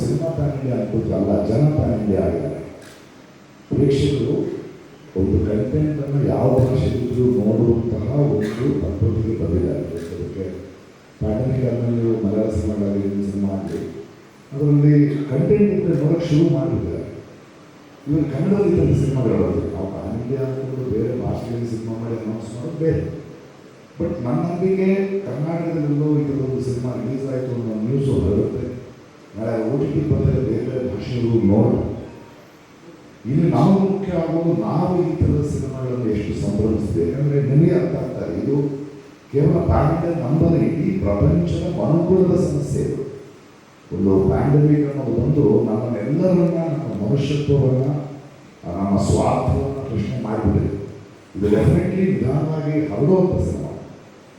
Cinema PAN India ಅನ್ಕೋತೀವಲ್ಲ ಜನ PAN India ಆಗಿದ್ದಾರೆ ಪ್ರೇಕ್ಷಕರು ಒಂದು ಕಂಟೆಂಟ್ ಅನ್ನು ಯಾವ ಭಾಷೆಯಲ್ಲಿದ್ದರೂ ನೋಡುವಂತಹ ಒಂದು ಪದ್ಧತಿಗೆ ಬಂದಿದ್ದಾರೆ. ಅದಕ್ಕೆ ನೀವು ಮಲಯಾಳ ಹಿಂದಿ ಸಿನಿಮಾ ಆಗಲಿ, ಅದರಲ್ಲಿ ಕಂಟೆಂಟ್ ಇದ್ದರೆ ನೋಡೋಕ್ಕೆ ಶುರು ಮಾಡಿದ್ದಾರೆ ಇವರು ಕನ್ನಡದಲ್ಲಿ ಇದ್ದಂಥ ಸಿನಿಮಾಗಳು ಬರ್ತದೆ ನಾವು ಪ್ಯಾನ್ ಅಂದ್ಕೊಂಡು ಬೇರೆ ಭಾಷೆಯಲ್ಲಿ ಸಿನಿಮಾ ಮಾಡಿ ಅನೌನ್ಸ್ ಮಾಡೋದು ಬೇರೆ. ಬಟ್ ನನ್ನ ನಂಬಿಕೆ ಕರ್ನಾಟಕದಲ್ಲೂ ಇದರೊಂದು ಸಿನಿಮಾ ರಿಲೀಸ್ ಆಯಿತು ಅನ್ನೋ ನ್ಯೂಸು ಬರುತ್ತೆ. ನಾಳೆ ಓ ಬಂದರೆ ಬೇರೆ ಬೇರೆ ಭಾಷೆಗಳು ನೋಡಿ. ಇಲ್ಲಿ ನಾವು ಮುಖ್ಯ ಆಗೋದು ನಾವು ಈ ಥರದ ಸಿನಿಮಾಗಳನ್ನು ಎಷ್ಟು ಸಂಭ್ರಮಿಸಿದೆ ಯಾಕಂದರೆ ನಿಮಗೆ ಅರ್ಥ ಆಗ್ತಾರೆ ಇದು. ಕೇವಲ ಪ್ಯಾಂಡಮಿಕ್ ನಂಬಲ್ಲ ಇಡೀ ಪ್ರಪಂಚದ ಮನುಕುಲದ ಸಮಸ್ಯೆ ಇದು. ಒಂದು ಪ್ಯಾಂಡಮಿಕ್ ಅನ್ನೋದು ಬಂದು ನಮ್ಮನ್ನೆಲ್ಲರನ್ನ, ನಮ್ಮ ಮನುಷ್ಯತ್ವವನ್ನು, ನಮ್ಮ ಸ್ವಾರ್ಥವನ್ನು ಪ್ರಶ್ನೆ ಮಾಡಿಬಿಟ್ಟಿದೆ. ಇದು ಡೆಫಿನೆಟ್ಲಿ ನಿಧಾನವಾಗಿ ಹರಡುವಂಥ ಸಿನಿಮಾ.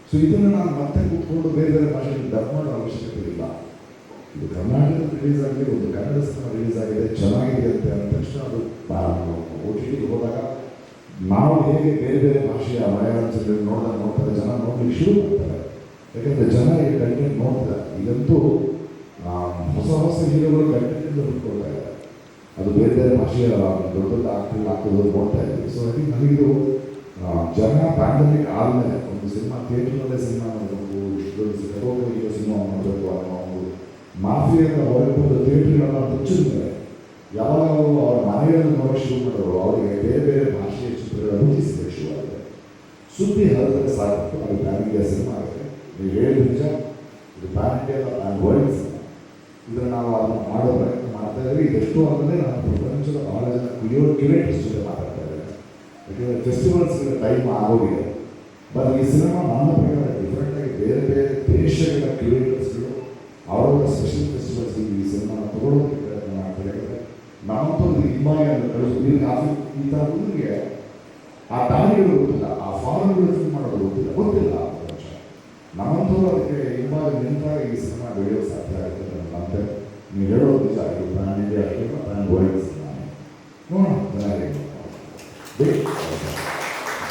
ಸೊ ಇದನ್ನು ನಾನು ಮತ್ತೆ ಕೂತ್ಕೊಂಡು ಬೇರೆ ಬೇರೆ ಭಾಷೆಯಲ್ಲಿ ಡಬ್ ಮಾಡೋ ಅವಶ್ಯಕತೆ ಇಲ್ಲ. ಇದು ಕರ್ನಾಟಕದ ರಿಲೀಸ್ ಆಗಿದೆ, ಒಂದು ಕನ್ನಡ ಸಿನಿಮಾ ರಿಲೀಸ್ ಆಗಿದೆ ಚೆನ್ನಾಗಿದೆ ಅಂತ ಅಂದ ತಕ್ಷಣ ಅದು ಒ ಟಿ ಟಿಗೆ ಹೋದಾಗ ನಾವು ಹೇಗೆ ಬೇರೆ ಬೇರೆ ಭಾಷೆಯ ಮಲಯಾಳಂ ಸಿನಿಮಾ ನೋಡಿದಾಗ ನೋಡ್ತಾರೆ, ಜನ ನೋಡ್ಲಿಕ್ಕೆ ಶುರು ಮಾಡ್ತಾರೆ. ಯಾಕಂದರೆ ಜನ ಈ ಕಂಟೆಂಟ್ ನೋಡ್ತಾರೆ. ಈಗಂತೂ ಹೊಸ ಹೊಸ ಹೀರೋಗಳು ಕಂಟೆಂಟಿಂದ ಹುಡ್ಕೊಳ್ತಾ ಇದ್ದಾರೆ. ಅದು ಬೇರೆ ಬೇರೆ ಭಾಷೆಯ ದೊಡ್ಡ ದೊಡ್ಡ ಆಗ್ತಿಲ್ಲ ಆಗ್ತದೆ ನೋಡ್ತಾ ಇದ್ದೀವಿ. ಸೊ ಐ ಥಿಂಕ್ ನನಗಿದು ಜನ ಪ್ಯಾಂಡಮಿಕ್ ಆದಮೇಲೆ ಒಂದು ಸಿನಿಮಾ ಥಿಯೇಟ್ರ್ನಲ್ಲೇ ಸಿನಿಮಾ ಈಗ ಸಿನಿಮಾ ಒಂದು ಮಾಫಿಯಾದ ಹೊರಗೆ ಥಿಯೇಟ್ರ್ಗಳನ್ನ ಮುಚ್ಚಿದ ಮೇಲೆ ಯಾವಾಗ ಅವರು ಮನೆಯನ್ನು ನೋಡಕ್ಕೆ ಶುರು ಮಾಡಿದ್ರು. ಅವರಿಗೆ ಬೇರೆ ಬೇರೆ ಭಾಷೆಯ ಚಿತ್ರಗಳನ್ನು ರೂಪಿಸಲಿಕ್ಕೆ ಶುರುವಾಗಿದೆ ಸುದ್ದಿ ಹರಿದ್ರೆ ಸಾಕು. ಅದು ಪ್ಯಾನ್ ಇಂಡಿಯಾ ಸಿನಿಮಾ ಆಗಿದೆ. ನೀವು ಹೇಳಿದ ನಿಜ. ಇದು pan India pan world cinema. ಇದನ್ನು ನಾವು ಅದನ್ನು ಮಾಡೋ ಪ್ರಯತ್ನ ಮಾಡ್ತಾ ಇದ್ದೀವಿ. ಇದೆಷ್ಟು ಅಂದರೆ ನಾನು ಪ್ರಪಂಚದ ಬಹಳ ಜನ ಕುಡಿಯೋ ಕ್ಯೂರೇಟರ್ಸ್ ಜೊತೆ ಮಾತಾಡ್ತಾ ಇದ್ದಾರೆ. ಯಾಕೆಂದರೆ ಫೆಸ್ಟಿವಲ್ಸ್ಗೆ ಟೈಮ್ ಆಗೋಗಿದೆ ಬಟ್ ಈ ಸಿನಿಮಾ ನನ್ನ ಪ್ರಕಾರ ಡಿಫ್ರೆಂಟಾಗಿ ಬೇರೆ ಬೇರೆ ದೇಶಗಳ ಕ್ಯೂರೇಟರ್ಸ್ಗಳು ಅವರ ಸ್ಪೆಷಲ್ ಫೆಸ್ಟಿವಲ್ಸ್ ಈ ಸಿನಿಮಾನ ತಗೊಳ್ಳೋದಕ್ಕೆ ಪ್ರಯತ್ನ ಮಾಡ್ತಾರೆ ಯಾಕಂದರೆ ನಮ್ಮಂತೂ ಕಳಿಸೋದು ಈಗ ಆಫಿ ಈ ಆ ಟಾರ್ಗೆಟ್ ಗೊತ್ತಿಲ್ಲ, ಆ ಫಾರ್ಮ್ ಫಿಲ್ ಮಾಡೋದು ಗೊತ್ತಿಲ್ಲ ಗೊತ್ತಿಲ್ಲ ನಮ್ಮಂಥವ್ರು ಅದಕ್ಕೆ ಹಿಂಬಾಗ ನಿಂತಾಗ ಈ ಸಿನಿಮಾ ಬೆಳೆಯೋದು ಸಾಧ್ಯ ಆಗುತ್ತೆ ಮತ್ತೆ ನೀವು ಹೇಳೋದು ನಿಜ ಆಗಿರುತ್ತೆ ನಾನು ಇಂಡಿಯಾ ಅಷ್ಟೇ ನಾನು ವರ್ಲ್ಡ್ ನೋಡೋಣ ಚೆನ್ನಾಗಿ